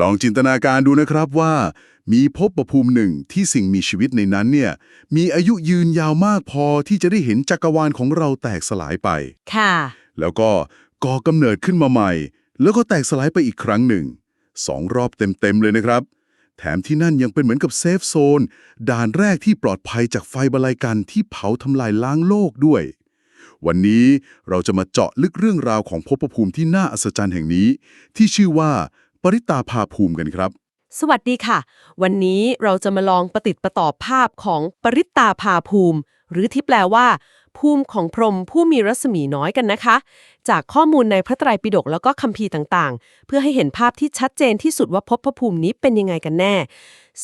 ลองจินตนาการดูนะครับว่า มีภพภูมิหนึ่งที่สิ่งมีชีวิตในนั้นเนี่ยมีอายุยืนยาวมากพอที่จะได้เห็นจักรวาลของเราแตกสลายไป ค่ะ แล้วก็ก่อกำเนิดขึ้นมาใหม่ แล้วก็แตกสลายไปอีกครั้งหนึ่งสองรอบเต็มๆเลยนะครับ แถมที่นั่นยังเป็นเหมือนกับเซฟโซนด่านแรกที่ปลอดภัยจากไฟบรรลัยกันที่เผาทำลายล้างโลกด้วย วันนี้เราจะมาเจาะลึกเรื่องราวของภพภูมิที่น่าอัศจรรย์แห่งนี้ ที่ชื่อว่า ปริตาภาภูมิกันครับ สวัสดีค่ะ วันนี้เราจะมาลองประติดประต่อภาพของปริตตาภาภูมิ หรือที่แปลว่า ภูมิของพรหมผู้มีรัศมีน้อยกันนะคะ จากข้อมูลในพระไตรปิฎกแล้วก็คัมภีร์ต่างๆ เพื่อให้เห็นภาพที่ชัดเจนที่สุดว่าภพภูมินี้เป็นยังไงกันแน่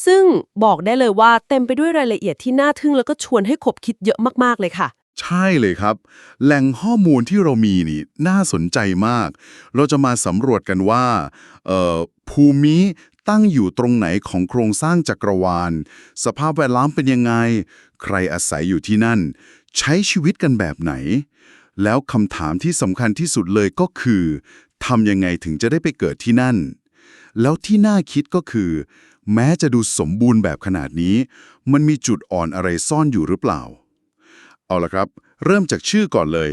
ซึ่งบอกได้เลยว่าเต็มไปด้วยรายละเอียดที่น่าทึ่งแล้วก็ชวนให้ขบคิดเยอะมากๆเลยค่ะ ใช่เลยครับ แหล่งข้อมูลที่เรามีนี่น่าสนใจมาก เราจะมาสำรวจกันว่าภูมิตั้งอยู่ตรงไหนของโครงสร้างจักรวาล สภาพแวดล้อมเป็นยังไง ใครอาศัยอยู่ที่นั่น ใช้ชีวิตกันแบบไหน แล้วคำถามที่สำคัญที่สุดเลยก็คือทำยังไงถึงจะได้ไปเกิดที่นั่น แล้วที่น่าคิดก็คือ แม้จะดูสมบูรณ์แบบขนาดนี้ มันมีจุดอ่อนอะไรซ่อนอยู่หรือเปล่า เอาละครับ เริ่มจากชื่อก่อนเลย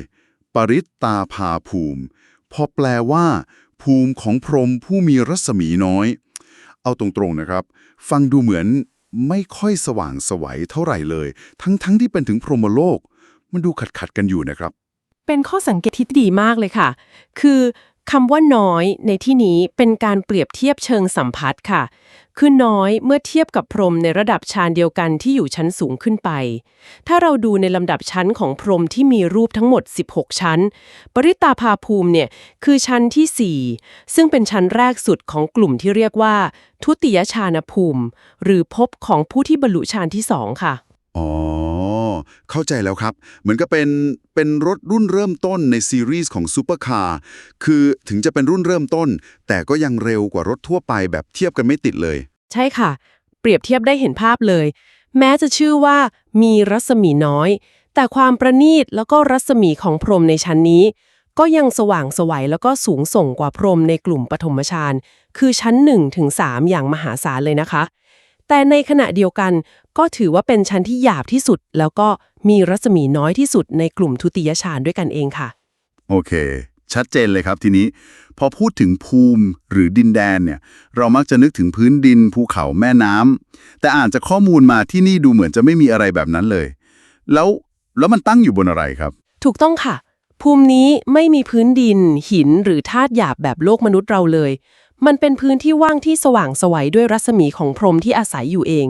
ปริตตาภาภูมิ พอแปลว่า ภูมิของพรหมผู้มีรัศมีน้อย เอาตรงๆนะครับ ฟังดูเหมือนไม่ค่อยสว่างไสวัยเท่าไหร่เลย ทั้งๆทที่เป็นถึงพรหมโลก มันดูขัดๆกันอยู่นะครับ เป็นข้อสังเกตที่ดีมากเลยค่ะ คือ คำว่าน้อยในที่นี้เป็นการเปรียบเทียบเชิงสัมพัทธ์ค่ะ คือน้อยเมื่อเทียบกับพรมในระดับฌานเดียวกันที่อยู่ชั้นสูงขึ้นไป ถ้าเราดูในลำดับชั้นของพรมที่มีรูปทั้งหมด 16 ชั้น ปริตาภาภูมิเนี่ยคือชั้นที่ 4 ซึ่งเป็นชั้นแรกสุดของกลุ่มที่เรียกว่า ทุติยฌานภูมิ หรือภพของผู้ที่บรรลุฌานที่สองค่ะ อ๋อ เข้าใจแล้วครับ เหมือนกับเป็นเป็นรถรุ่นเริ่มต้นในซีรีส์ของซูเปอร์คาร์คือถึงจะเป็นรุ่นเริ่มต้น แต่ก็ยังเร็วกว่ารถทั่วไปแบบเทียบกันไม่ติดเลย ใช่ค่ะ เปรียบเทียบได้เห็นภาพเลย แม้จะชื่อว่ามีรัศมีน้อย แต่ความประณีตแล้วก็รัศมีของพรมในชั้นนี้ ก็ยังสว่างสวัยแล้วก็สูงส่งกว่าพรมในกลุ่มปฐมฌานคือชั้น1ถึง3อย่างมหาศาลเลยนะคะแต่ในขณะเดียวกัน ก็ถือว่าเป็นชั้นที่หยาบที่สุด แล้วก็มีรัศมีน้อยที่สุดในกลุ่มทุติยฌานด้วยกันเองค่ะ โอเค ชัดเจนเลยครับทีนี้ พอพูดถึงภูมิหรือดินแดนเนี่ย เรามักจะนึกถึงพื้นดินภูเขาแม่น้ำแต่อ่านจากข้อมูลมาที่นี่ดูเหมือนจะไม่มีอะไรแบบนั้นเลย แล้วแล้วมันตั้งอยู่บนอะไรครับ ถูกต้องค่ะ ภูมินี้ไม่มีพื้นดิน หินหรือธาตุหยาบแบบโลกมนุษย์เราเลย มันเป็นพื้นที่ว่างที่สว่างไสวัยด้วยรัศมีของพรหมที่อาศัยอยู่เอง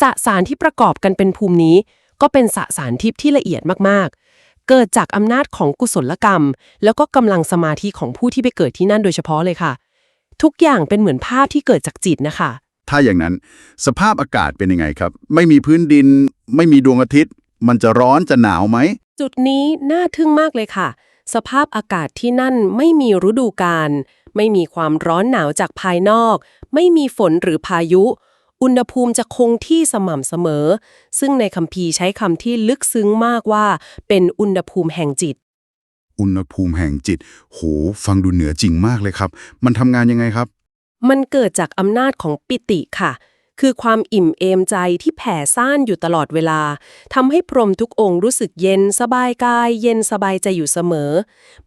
สสารที่ประกอบกันเป็นภูมินี้ ก็เป็นสสารทิพย์ที่ละเอียดมากๆ เกิดจากอำนาจของกุศลกรรม แล้วก็กำลังสมาธิของผู้ที่ไปเกิดที่นั่นโดยเฉพาะเลยค่ะ ทุกอย่างเป็นเหมือนภาพที่เกิดจากจิตนะคะ ถ้าอย่างนั้น สภาพอากาศเป็นยังไงครับ ไม่มีพื้นดิน ไม่มีดวงอาทิตย์ มันจะร้อนจะหนาวไหมจุดนี้น่าทึ่งมากเลยค่ะ สภาพอากาศที่นั่นไม่มีฤดูกาลไม่มีความร้อนหนาวจากภายนอก ไม่มีฝนหรือพายุ อุณหภูมิจะคงที่สม่ำเสมอ ซึ่งในคัมภีร์ใช้คำที่ลึกซึ้งมากว่า เป็นอุณหภูมิแห่งจิต อุณหภูมิแห่งจิต โห ฟังดูเหนือจริงมากเลยครับ มันทำงานยังไงครับ มันเกิดจากอำนาจของปิติค่ะ คือความอิ่มเอมใจที่แผ่ซ่านอยู่ตลอดเวลาทำให้พรหมทุกองค์รู้สึกเย็นสบายกาย เย็นสบายใจอยู่เสมอ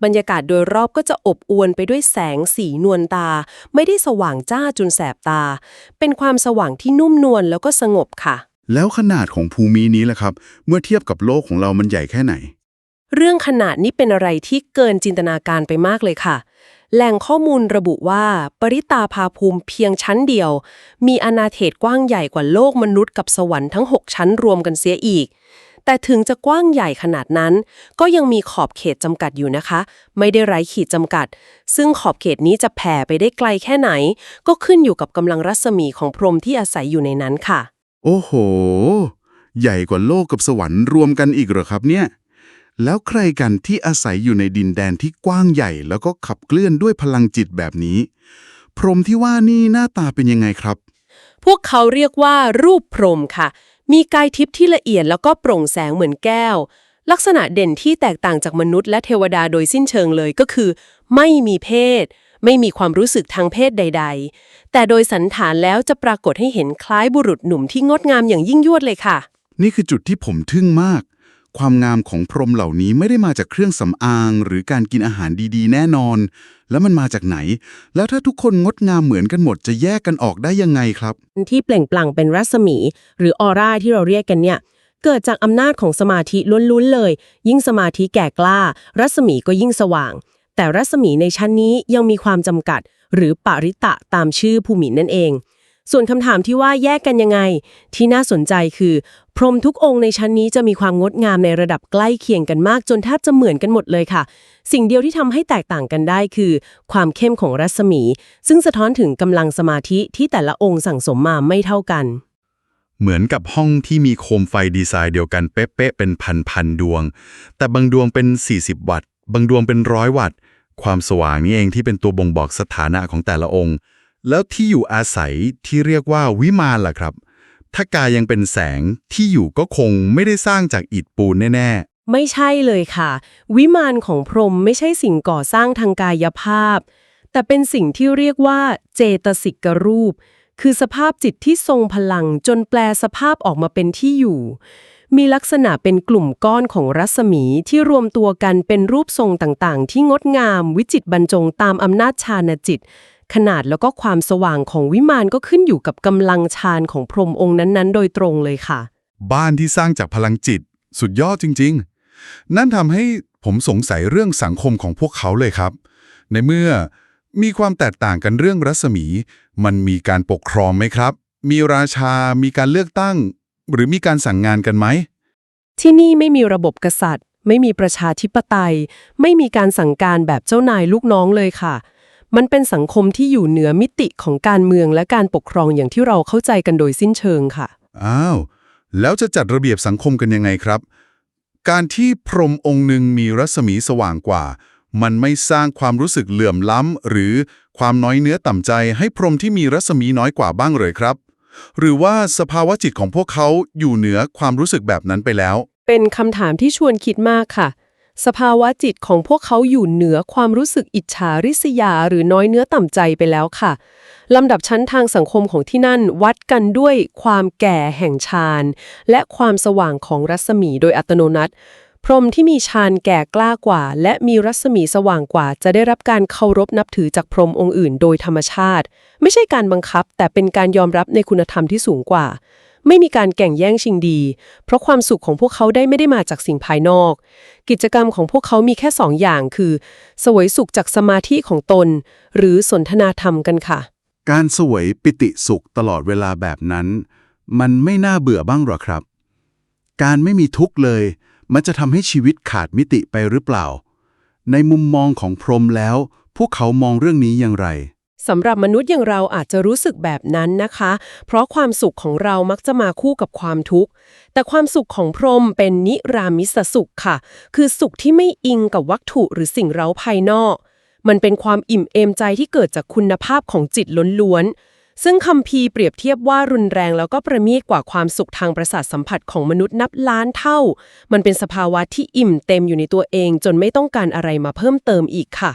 บรรยากาศโดยรอบก็จะอบอวลไปด้วยแสงสีนวลตา ไม่ได้สว่างจ้าจนแสบตา เป็นความสว่างที่นุ่มนวลแล้วก็สงบค่ะ แล้วขนาดของภูมินี้ล่ะครับ เมื่อเทียบกับโลกของเรามันใหญ่แค่ไหน เรื่องขนาดนี้เป็นอะไรที่เกินจินตนาการไปมากเลยค่ะ แหล่งข้อมูลระบุว่าปริตาภาภูมิเพียงชั้นเดียว มีอาณาเขตกว้างใหญ่กว่าโลกมนุษย์กับสวรรค์ทั้ง 6 ชั้นรวมกันเสียอีก แต่ถึงจะกว้างใหญ่ขนาดนั้น ก็ยังมีขอบเขตจำกัดอยู่นะคะ ไม่ได้ไร้ขีดจำกัด ซึ่งขอบเขตนี้จะแผ่ไปได้ไกลแค่ไหน ก็ขึ้นอยู่กับกำลังรัศมีของพรหมที่อาศัยอยู่ในนั้นค่ะ โอ้โห ใหญ่กว่าโลกกับสวรรค์รวมกันอีกเหรอครับเนี่ย แล้วใครกันที่อาศัยอยู่ในดินแดนที่กว้างใหญ่ แล้วก็ขับเคลื่อนด้วยพลังจิตแบบนี้ พรหมที่ว่านี่หน้าตาเป็นยังไงครับ พวกเขาเรียกว่ารูปพรหมค่ะ มีกายทิพย์ที่ละเอียดแล้วก็โปร่งแสงเหมือนแก้ว ลักษณะเด่นที่แตกต่างจากมนุษย์และเทวดาโดยสิ้นเชิงเลยก็คือ ไม่มีเพศ ไม่มีความรู้สึกทางเพศใด ๆ แต่โดยสันฐานแล้วจะปรากฏให้เห็นคล้ายบุรุษหนุ่มที่งดงามอย่างยิ่งยวดเลยค่ะ นี่คือจุดที่ผมทึ่งมาก ความงามของพรมเหล่านี้ไม่ได้มาจากเครื่องสำอาง หรือการกินอาหารดีๆ แน่นอน แล้วมันมาจากไหน แล้วถ้าทุกคนงดงามเหมือนกันหมดจะแยกกันออกได้ยังไงครับ ที่เปล่งปลั่งเป็นรัศมี หรือออร่าที่เราเรียกกันเนี่ย เกิดจากอำนาจของสมาธิล้วนๆเลย ยิ่งสมาธิแก่กล้า รัศมีก็ยิ่งสว่าง แต่รัศมีในชั้นนี้ยังมีความจำกัด หรือปริตะตามชื่อภูมินั่นเอง ส่วนคำถามที่ว่าแยกกันยังไง ที่น่าสนใจคือ พรหมทุกองค์ในชั้นนี้จะมีความงดงามในระดับใกล้เคียงกันมากจนแทบจะเหมือนกันหมดเลยค่ะ สิ่งเดียวที่ทำให้แตกต่างกันได้คือ ความเข้มของรัศมี ซึ่งสะท้อนถึงกำลังสมาธิที่แต่ละองค์สั่งสมมาไม่เท่ากัน เหมือนกับห้องที่มีโคมไฟดีไซน์เดียวกันเป๊ะๆเป็นพันๆดวง แต่บางดวงเป็น 40 วัตต์ บางดวงเป็นร้อยวัตต์ ความสว่างนี่เองที่เป็นตัวบ่งบอกสถานะของแต่ละองค์ แล้วที่อยู่อาศัยที่เรียกว่าวิมานล่ะครับ ถ้ากายยังเป็นแสงที่อยู่ก็คงไม่ได้สร้างจากอิฐปูนแน่ ๆ ไม่ใช่เลยค่ะ วิมานของพรหมไม่ใช่สิ่งก่อสร้างทางกายภาพ แต่เป็นสิ่งที่เรียกว่าเจตสิกรูป คือสภาพจิตที่ทรงพลังจนแปลสภาพออกมาเป็นที่อยู่ มีลักษณะเป็นกลุ่มก้อนของรัศมีที่รวมตัวกันเป็นรูปทรงต่างๆ ที่งดงามวิจิตรบรรจงตามอำนาจฌานจิต ขนาดแล้วก็ความสว่างของวิมานก็ขึ้นอยู่กับกำลังฌานของพรหมองค์นั้นๆ โดยตรงเลยค่ะๆบ้านที่สร้างจากพลังจิต สุดยอดจริง ๆ นั่นทำให้ผมสงสัยเรื่องสังคมของพวกเขาเลยครับ ในเมื่อมีความแตกต่างกันเรื่องรัศมี มันมีการปกครองไหมครับ มีราชา มีการเลือกตั้ง หรือมีการสั่งงานกันไหม ที่นี่ไม่มีระบบกษัตริย์ ไม่มีประชาธิปไตย ไม่มีการสั่งการแบบเจ้านายลูกน้องเลยค่ะ มันเป็นสังคมที่อยู่เหนือมิติของการเมืองและการปกครองอย่างที่เราเข้าใจกันโดยสิ้นเชิงค่ะ อ้าว แล้วจะจัดระเบียบสังคมกันยังไงครับ การที่พรหมองค์หนึ่งมีรัศมีสว่างกว่า มันไม่สร้างความรู้สึกเหลื่อมล้ำ หรือความน้อยเนื้อต่ำใจให้พรหมที่มีรัศมีน้อยกว่าบ้างเลยครับ หรือว่าสภาวะจิตของพวกเขาอยู่เหนือความรู้สึกแบบนั้นไปแล้ว เป็นคำถามที่ชวนคิดมากค่ะ สภาวะจิตของพวกเขาอยู่เหนือความรู้สึกอิจฉาริษยาหรือน้อยเนื้อต่ำใจไปแล้วค่ะลำดับชั้นทางสังคมของที่นั่นวัดกันด้วยความแก่แห่งฌานและความสว่างของรัศมีโดยอัตโนนัติ พรหมที่มีฌานแก่กล้ากว่า และมีรัศมีสว่างกว่า จะได้รับการเคารพนับถือจากพรหมองค์อื่น โดยธรรมชาติ ไม่ใช่การบังคับ แต่เป็นการยอมรับในคุณธรรมที่สูงกว่า ไม่มีการแข่งแย่งชิงดี เพราะความสุขของพวกเขาได้ไม่ได้มาจากสิ่งภายนอก กิจกรรมของพวกเขามีแค่สองอย่างคือสวยสุขจากสมาธิของตน หรือสนทนาธรรมกันค่ะ การเสวยปิติสุขตลอดเวลาแบบนั้น มันไม่น่าเบื่อบ้างหรอครับ การไม่มีทุกข์เลย มันจะทำให้ชีวิตขาดมิติไปหรือเปล่า ในมุมมองของพรหมแล้ว พวกเขามองเรื่องนี้อย่างไร สำหรับมนุษย์อย่างเราอาจจะรู้สึกแบบนั้นนะคะ เพราะความสุขของเรามักจะมาคู่กับความทุกข์ แต่ความสุขของพรหมเป็นนิรามิสสุขค่ะ คือสุขที่ไม่อิงกับวัตถุหรือสิ่งเร้าภายนอก มันเป็นความอิ่มเอมใจที่เกิดจากคุณภาพของจิตล้วนๆ ซึ่งคัมภีเปรียบเทียบว่ารุนแรงแล้วก็ประณีตกว่าความสุขทางประสาทสัมผัสของมนุษย์นับล้านเท่า มันเป็นสภาวะที่อิ่มเต็มอยู่ในตัวเอง จนไม่ต้องการอะไรมาเพิ่มเติมอีกค่ะ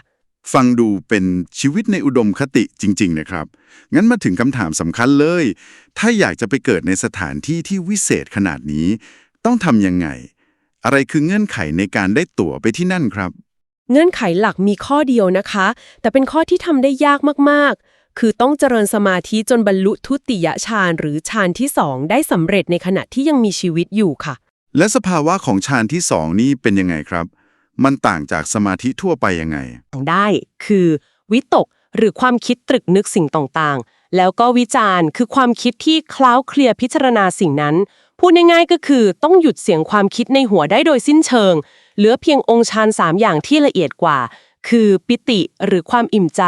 ฟังดูเป็นชีวิตในอุดมคติจริง ๆ นะครับ งั้นมาถึงคำถามสำคัญเลย ถ้าอยากจะไปเกิดในสถานที่ที่วิเศษขนาดนี้ ต้องทำยังไง อะไรคือเงื่อนไขในการได้ตั๋วไปที่นั่นครับ เงื่อนไขหลักมีข้อเดียวนะคะ แต่เป็นข้อที่ทำได้ยากมากๆ คือต้องเจริญสมาธิจนบรรลุทุติยฌานหรือฌานที่สองได้สำเร็จในขณะที่ยังมีชีวิตอยู่ค่ะ และสภาวะของฌานที่สองนี่เป็นยังไงครับ มันต่างจากสมาธิทั่วไปยังไง ได้ คือวิตกหรือความคิดตรึกนึกสิ่งต่างๆ แล้วก็วิจารณ์คือความคิดที่คล้าวเคลียพิจารณาสิ่งนั้น พูดง่ายๆก็คือต้องหยุดเสียงความคิดในหัวได้โดยสิ้นเชิง เหลือเพียงองค์ฌานสามอย่างที่ละเอียดกว่า คือปิติหรือความอิ่มใจ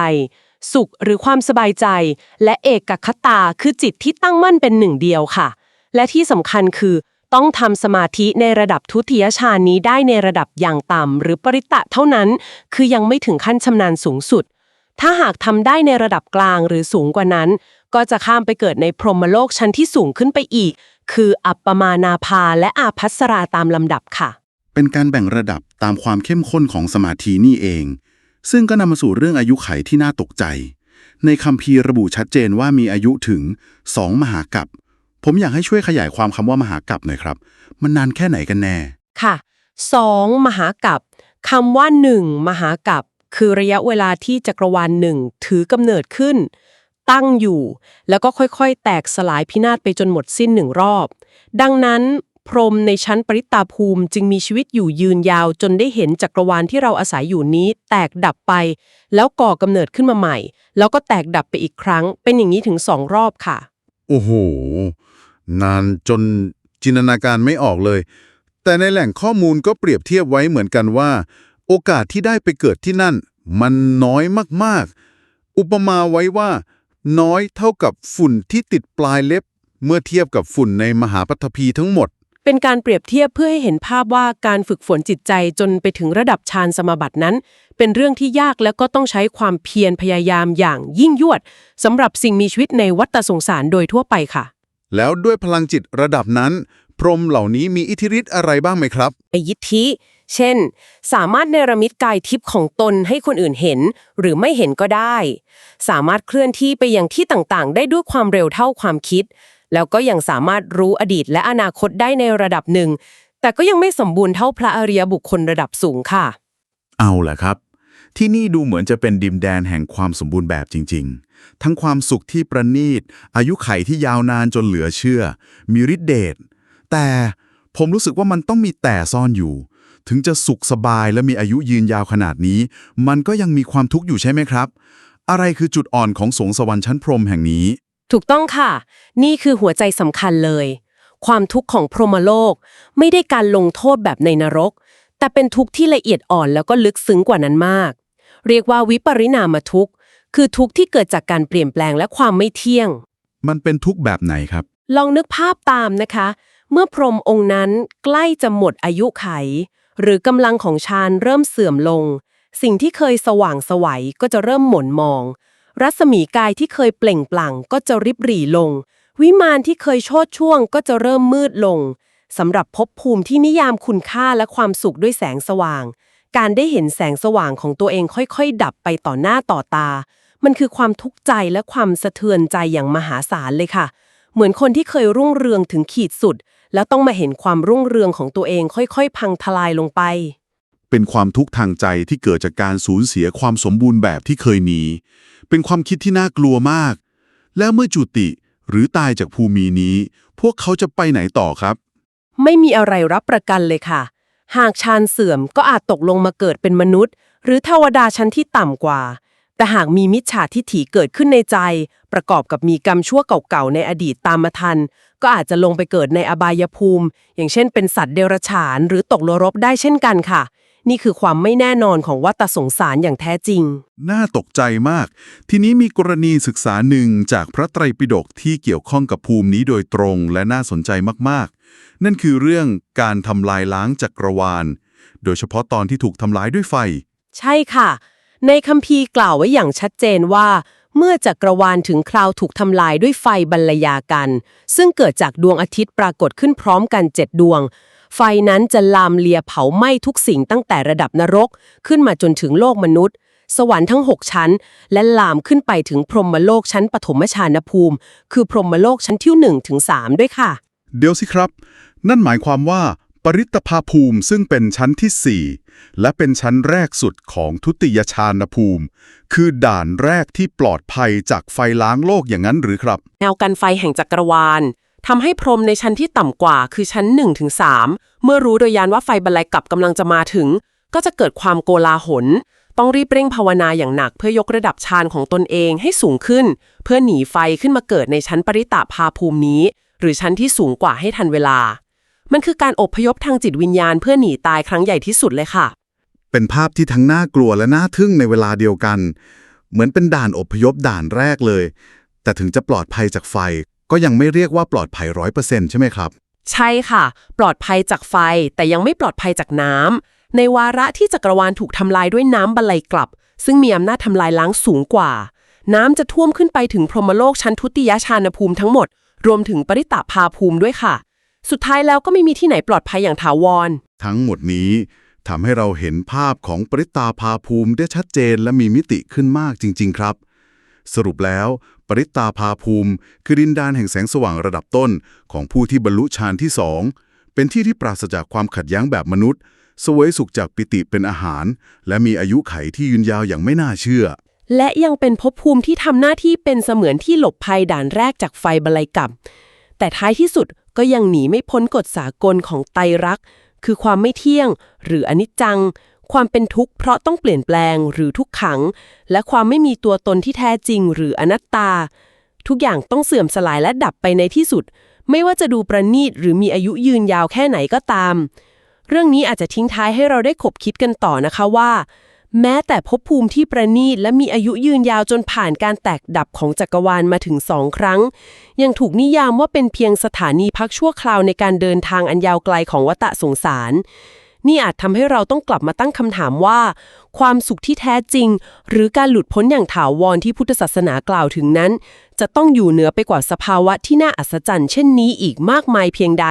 สุขหรือความสบายใจ และเอกคตาคือจิตที่ตั้งมั่นเป็นหนึ่งเดียวค่ะ และที่สำคัญคือ ต้องทำสมาธิในระดับทุติยฌานนี้ได้ในระดับอย่างต่ำหรือปริตะเท่านั้น คือยังไม่ถึงขั้นชำนาญสูงสุด ถ้าหากทำได้ในระดับกลางหรือสูงกว่านั้น ก็จะข้ามไปเกิดในพรหมโลกชั้นที่สูงขึ้นไปอีก คืออัปปมานาภาและอาพัสราตามลำดับค่ะ เป็นการแบ่งระดับตามความเข้มข้นของสมาธินี่เอง ซึ่งก็นำมาสู่เรื่องอายุไขที่น่าตกใจ ในคัมภีร์ระบุชัดเจนว่ามีอายุถึง2มหากัป ผมอยากให้ช่วยขยายความคำว่ามหากัปหน่อยครับ มันนานแค่ไหนกันแน่ ค่ะสองมหากัปคำว่าหนึ่งมหากัปคือระยะเวลาที่จักรวาลหนึ่งถือกำเนิดขึ้น ตั้งอยู่ แล้วก็ค่อยๆ แตกสลายพินาศไปจนหมดสิ้นหนึ่งรอบ ดังนั้น พรหมในชั้นปริตาภูมิจึงมีชีวิตอยู่ยืนยาวจนได้เห็นจักรวาลที่เราอาศัยอยู่นี้ แตกดับไป แล้วก่อกำเนิดขึ้นมาใหม่ แล้วก็แตกดับไปอีกครั้ง เป็นอย่างนี้ถึงสองรอบค่ะ โอ้โห นานจนจินตนาการไม่ออกเลย แต่ในแหล่งข้อมูลก็เปรียบเทียบไว้เหมือนกันว่า โอกาสที่ได้ไปเกิดที่นั่น มันน้อยมากๆ อุปมาไว้ว่าน้อยเท่ากับฝุ่นที่ติดปลายเล็บ เมื่อเทียบกับฝุ่นในมหาปฐพีทั้งหมด เป็นการเปรียบเทียบเพื่อให้เห็นภาพว่าการฝึกฝนจิตใจจนไปถึงระดับฌานสมาบัตินั้น เป็นเรื่องที่ยากแล้วก็ต้องใช้ความเพียรพยายามอย่างยิ่งยวดสำหรับสิ่งมีชีวิตในวัฏสงสารโดยทั่วไปค่ะ แล้วด้วยพลังจิตระดับนั้น พรหมเหล่านี้มีอิทธิฤทธิ์อะไรบ้างไหมครับ อยิทธิ เช่น สามารถเนรมิตกายทิพย์ของตนให้คนอื่นเห็น หรือไม่เห็นก็ได้ สามารถเคลื่อนที่ไปยังที่ต่างๆ ได้ด้วยความเร็วเท่าความคิด แล้วก็ยังสามารถรู้อดีตและอนาคตได้ในระดับหนึ่ง แต่ก็ยังไม่สมบูรณ์เท่าพระอริยบุคคลระดับสูงค่ะ เอาล่ะครับ ที่นี่ดูเหมือนจะเป็นดินแดนแห่งความสมบูรณ์แบบจริง ๆ ทั้งความสุขที่ประณีต อายุไขที่ยาวนานจนเหลือเชื่อ มีฤทธิเดช แต่ผมรู้สึกว่ามันต้องมีแต่ซ่อนอยู่ ถึงจะสุขสบายและมีอายุยืนยาวขนาดนี้ มันก็ยังมีความทุกข์อยู่ใช่ไหมครับ อะไรคือจุดอ่อนของสงสวรรค์ชั้นพรหมแห่งนี้ ถูกต้องค่ะ นี่คือหัวใจสำคัญเลย ความทุกข์ของพรหมโลก ไม่ได้การลงโทษแบบในนรก แต่เป็นทุกข์ที่ละเอียดอ่อนแล้วก็ลึกซึ้งกว่านั้นมาก เรียกว่าวิปริณามทุกข์ คือทุกข์ที่เกิดจากการเปลี่ยนแปลงและความไม่เที่ยง มันเป็นทุกข์แบบไหนครับ ลองนึกภาพตามนะคะ เมื่อพรหมองค์นั้นใกล้จะหมดอายุไข หรือกำลังของฌานเริ่มเสื่อมลง สิ่งที่เคยสว่างไสวัยก็จะเริ่มหม่นมอง รัศมีกายที่เคยเปล่งปลั่งก็จะริบหรี่ลง วิมานที่เคยโชดช่วงก็จะเริ่มมืดลงสำหรับภพภูมิที่นิยามคุณค่าและความสุขด้วยแสงสว่าง การได้เห็นแสงสว่างของตัวเองค่อยๆ ดับไปต่อหน้าต่อตา มันคือความทุกข์ใจและความสะเทือนใจอย่างมหาศาลเลยค่ะ เหมือนคนที่เคยรุ่งเรืองถึงขีดสุด แล้วต้องมาเห็นความรุ่งเรืองของตัวเองค่อยๆ พังทลายลงไป เป็นความทุกข์ทางใจที่เกิดจากการสูญเสียความสมบูรณ์แบบที่เคยมี เป็นความคิดที่น่ากลัวมาก แล้วเมื่อจุติหรือตายจากภูมินี้ พวกเขาจะไปไหนต่อครับ ไม่มีอะไรรับประกันเลยค่ะ หากฌานเสื่อมก็อาจตกลงมาเกิดเป็นมนุษย์ หรือเทวดาชั้นที่ต่ำกว่า แต่หากมีมิจฉาทิฐิเกิดขึ้นในใจ ประกอบกับมีกรรมชั่วเก่าๆในอดีตตามมาทัน ก็อาจจะลงไปเกิดในอบายภูมิ อย่างเช่นเป็นสัตว์เดรัจฉาน หรือตกนรกได้เช่นกันค่ะ นี่คือความไม่แน่นอนของวัฏสงสารอย่างแท้จริง น่าตกใจมาก ทีนี้มีกรณีศึกษาหนึ่งจากพระไตรปิฎกที่เกี่ยวข้องกับภูมินี้โดยตรงและน่าสนใจมากๆ นั่นคือเรื่องการทำลายล้างจักรวาล โดยเฉพาะตอนที่ถูกทำลายด้วยไฟ ใช่ค่ะ ในคัมภีร์กล่าวไว้อย่างชัดเจนว่า เมื่อจักรวาลถึงคราวถูกทำลายด้วยไฟบรรยากัน ซึ่งเกิดจากดวงอาทิตย์ปรากฏขึ้นพร้อมกันเจ็ดดวง ไฟนั้นจะลามเลียเผาไหม้ทุกสิ่งตั้งแต่ระดับนรก ขึ้นมาจนถึงโลกมนุษย์ สวรรค์ทั้ง 6 ชั้น และลามขึ้นไปถึงพรหมโลกชั้นปฐมฌานภูมิ คือพรหมโลกชั้นที่1ถึง3ด้วยค่ะ เดี๋ยวสิครับ นั่นหมายความว่า ปริตภาภูมิซึ่งเป็นชั้นที่ 4 และเป็นชั้นแรกสุดของทุติยฌานภูมิ คือด่านแรกที่ปลอดภัยจากไฟล้างโลกอย่างนั้นหรือครับ แนวกันไฟแห่งจักรวาล ทำให้พรมในชั้นที่ต่ำกว่าคือชั้น1ถึง3เมื่อรู้โดยยานว่าไฟบรรลัยกลับกำลังจะมาถึง ก็จะเกิดความโกลาหล ต้องรีบเร่งภาวนาอย่างหนักเพื่อยกระดับฌานของตนเองให้สูงขึ้น เพื่อหนีไฟขึ้นมาเกิดในชั้นปริตะภาภูมินี้ หรือชั้นที่สูงกว่าให้ทันเวลา มันคือการอบพยพทางจิตวิญญาณเพื่อหนีตายครั้งใหญ่ที่สุดเลยค่ะ เป็นภาพที่ทั้งน่ากลัวและน่าทึ่งในเวลาเดียวกัน เหมือนเป็นด่านอบพยพด่านแรกเลย แต่ถึงจะปลอดภัยจากไฟ ก็ยังไม่เรียกว่าปลอดภัยร้อยเปอร์เซ็นต์ใช่ไหมครับ ใช่ค่ะ ปลอดภัยจากไฟแต่ยังไม่ปลอดภัยจากน้ำในวาระที่จักรวาลถูกทำลายด้วยน้ำบรรลัยกลับ ซึ่งมีอำนาจทำลายล้างสูงกว่า น้ำจะท่วมขึ้นไปถึงพรหมโลกชั้นทุติยชานภูมิทั้งหมด รวมถึงปริตะภาภูมิด้วยค่ะ สุดท้ายแล้วก็ไม่มีที่ไหนปลอดภัยอย่างถาวร ทั้งหมดนี้ทำให้เราเห็นภาพของปริตาภาภูมิได้ชัดเจนและมีมิติขึ้นมากจริง ๆ ครับ สรุปแล้ว ปริตตาภาภูมิ คือดินดานแห่งแสงสว่างระดับต้นของผู้ที่บรรลุฌานที่สอง เป็นที่ที่ปราศจากความขัดแย้งแบบมนุษย์สวยสุขจากปิติเป็นอาหาร และมีอายุไขที่ยืนยาวอย่างไม่น่าเชื่อ และยังเป็นภพภูมิที่ทำหน้าที่เป็นเสมือนที่หลบภัยด่านแรกจากไฟบลัยกับแต่ท้ายที่สุดก็ยังหนีไม่พ้นกฎสากลของไตรรักคือความไม่เที่ยง หรืออนิจจัง ความเป็นทุกข์เพราะต้องเปลี่ยนแปลงหรือทุกขัง และความไม่มีตัวตนที่แท้จริงหรืออนัตตา ทุกอย่างต้องเสื่อมสลายและดับไปในที่สุด ไม่ว่าจะดูประณีตหรือมีอายุยืนยาวแค่ไหนก็ตาม เรื่องนี้อาจจะทิ้งท้ายให้เราได้ขบคิดกันต่อนะคะว่า แม้แต่ภพภูมิที่ประณีตและมีอายุยืนยาวจนผ่านการแตกดับของจักรวาลมาถึงสองครั้ง ยังถูกนิยามว่าเป็นเพียงสถานีพักชั่วคราวในการเดินทางอันยาวไกลของวัฏสงสาร นี่อาจทำให้เราต้องกลับมาตั้งคำถามว่า ความสุขที่แท้จริง หรือการหลุดพ้นอย่างถาวรที่พุทธศาสนากล่าวถึงนั้น จะต้องอยู่เหนือไปกว่าสภาวะที่น่าอัศจรรย์เช่นนี้อีกมากมายเพียงใด